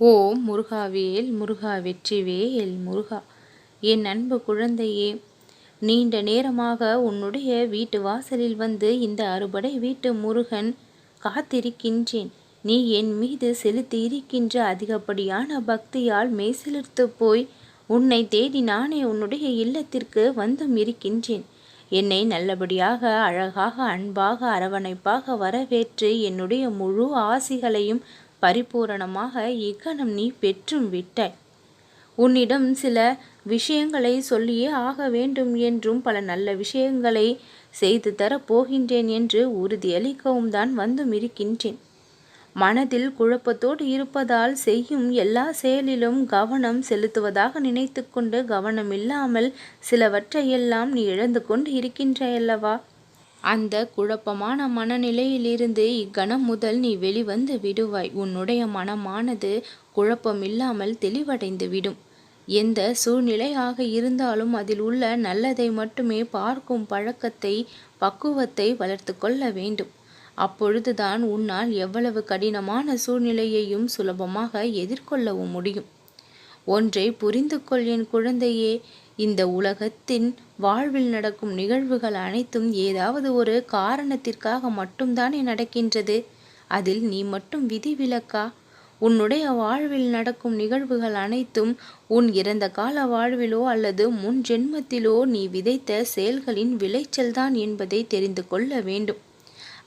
ஓம் முருகாவேல் முருகா வெற்றிவேல் முருகா. என் அன்பு குழந்தையே நீண்ட நேரமாக உன்னுடைய வீட்டு வாசலில் வந்து இந்த அறுபடை வீட்டு முருகன் காத்திருக்கின்றேன். நீ என் மீது செலுத்தி இருக்கின்ற அதிகப்படியான பக்தியால் மெய்சிலிர்த்து போய் உன்னை தேடி நானே உன்னுடைய இல்லத்திற்கு வந்தும் இருக்கின்றேன். என்னை நல்லபடியாக அழகாக அன்பாக அரவணைப்பாக வரவேற்று என்னுடைய முழு ஆசிகளையும் பரிபூரணமாக இக்கணம் நீ பெற்றும் விட்டாய். உன்னிடம் சில விஷயங்களை சொல்லியே ஆக வேண்டும் என்றும் பல நல்ல விஷயங்களை செய்து தரப் போகின்றேன் என்று உறுதியளிக்கவும் தான் வந்தும் இருக்கின்றேன். மனதில் குழப்பத்தோடு இருப்பதால் செய்யும் எல்லா செயலிலும் கவனம் செலுத்துவதாக நினைத்து கொண்டு கவனம் இல்லாமல் சிலவற்றையெல்லாம் நீ இழந்து கொண்டு இருக்கின்றாயல்லவா? அந்த குழப்பமான மனநிலையிலிருந்து இக்கணம் முதல் நீ வெளிவந்து விடுவாய். உன்னுடைய மனமானது குழப்பமில்லாமல் தெளிவடைந்து விடும். எந்த சூழ்நிலையாக இருந்தாலும் அதில் உள்ள நல்லதை மட்டுமே பார்க்கும் பழக்கத்தை பக்குவத்தை வளர்த்து கொள்ள வேண்டும். அப்பொழுதுதான் உன்னால் எவ்வளவு கடினமான சூழ்நிலையையும் சுலபமாக எதிர்கொள்ளவும் முடியும். ஒன்றை புரிந்து கொள் என் குழந்தையே. இந்த உலகத்தின் வாழ்வில் நடக்கும் நிகழ்வுகள் அனைத்தும் ஏதாவது ஒரு காரணத்திற்காக மட்டும்தானே நடக்கின்றது. அதில் நீ மட்டும் விதிவிலக்கா உன்னுடைய வாழ்வில் நடக்கும் நிகழ்வுகள் அனைத்தும் உன் இறந்த கால வாழ்விலோ அல்லது முன் ஜென்மத்திலோ நீ விதைத்த செயல்களின் விளைச்சல்தான் என்பதை தெரிந்து கொள்ள வேண்டும்.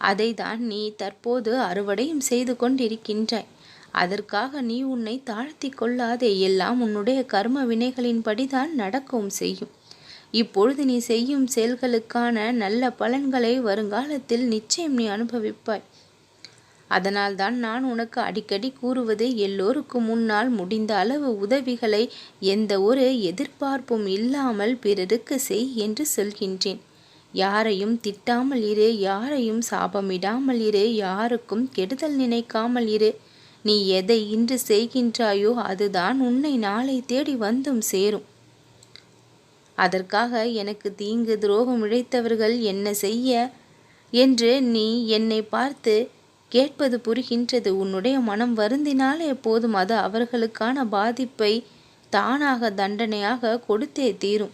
அதைதான் நீ தற்போது அறுவடையும் செய்து கொண்டிருக்கின்றாய். அதற்காக நீ உன்னை தாழ்த்தி கொள்ளாதே. எல்லாம் உன்னுடைய கர்ம வினைகளின்படிதான் நடக்கவும் செய்யும். இப்பொழுது நீ செய்யும் செயல்களுக்கான நல்ல பலன்களை வருங்காலத்தில் நிச்சயம் நீ அனுபவிப்பாய். அதனால்தான் நான் உனக்கு அடிக்கடி கூறுவது எல்லோருக்கும் முன்னால் முடிந்த அளவு உதவிகளை எந்த ஒரு எதிர்பார்ப்பும் இல்லாமல் பிறருக்கு செய் என்று சொல்கின்றேன். யாரையும் திட்டாமல் இரு யாரையும் சாபமிடாமல் இரு யாருக்கும் கெடுதல் நினைக்காமல் இரு. நீ எதை இன்று செய்கின்றாயோ அதுதான் உன்னை நாளை தேடி வந்தும் சேரும். அதற்காக எனக்கு தீங்கு துரோகம் இழைத்தவர்கள் என்ன செய்ய? என்று நீ என்னை பார்த்து கேட்பது புரிகின்றது. உன்னுடைய மனம் வருந்தினாலே போதும். அது அவர்களுக்கான பாதிப்பை தானாக தண்டனையாக கொடுத்தே தீரும்.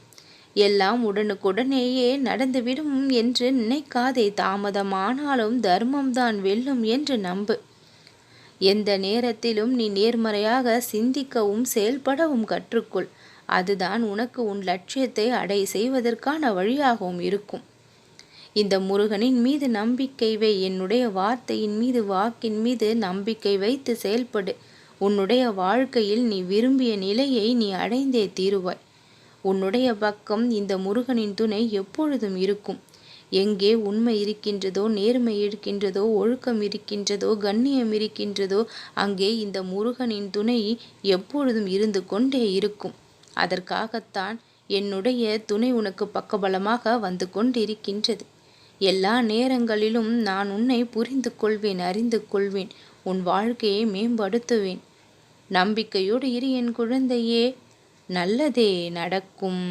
எல்லாம் உடனுக்குடனேயே நடந்துவிடும் என்று நினைக்காதே. தாமதமானாலும் தர்மம்தான் வெல்லும் என்று நம்பு. எந்த நேரத்திலும் நீ நேர்மறையாக சிந்திக்கவும் செயல்படவும் கற்றுக்கொள். அதுதான் உனக்கு உன் லட்சியத்தை அடை செய்வதற்கான வழியாகவும் இருக்கும். இந்த முருகனின் மீது நம்பிக்கை வை. என்னுடைய வார்த்தையின் மீது வாக்கின் மீது நம்பிக்கை வைத்து செயல்படு. உன்னுடைய வாழ்க்கையில் நீ விரும்பிய நிலையை நீ அடைந்தே தீருவாய். உன்னுடைய பக்கம் இந்த முருகனின் துணை எப்பொழுதும் இருக்கும். எங்கே உண்மை இருக்கின்றதோ நேர்மை இருக்கின்றதோ ஒழுக்கம் இருக்கின்றதோ கண்ணியம் இருக்கின்றதோ அங்கே இந்த முருகனின் துணை எப்பொழுதும் இருந்து கொண்டே இருக்கும். அதற்காகத்தான் என்னுடைய துணை உனக்கு பக்கபலமாக வந்து கொண்டிருக்கின்றது. எல்லா நேரங்களிலும் நான் உன்னை புரிந்து கொள்வேன் அறிந்து கொள்வேன். உன் வாழ்க்கையை மேம்படுத்துவேன். நம்பிக்கையோடு இரு என் குழந்தையே. நல்லதே நடக்கும்.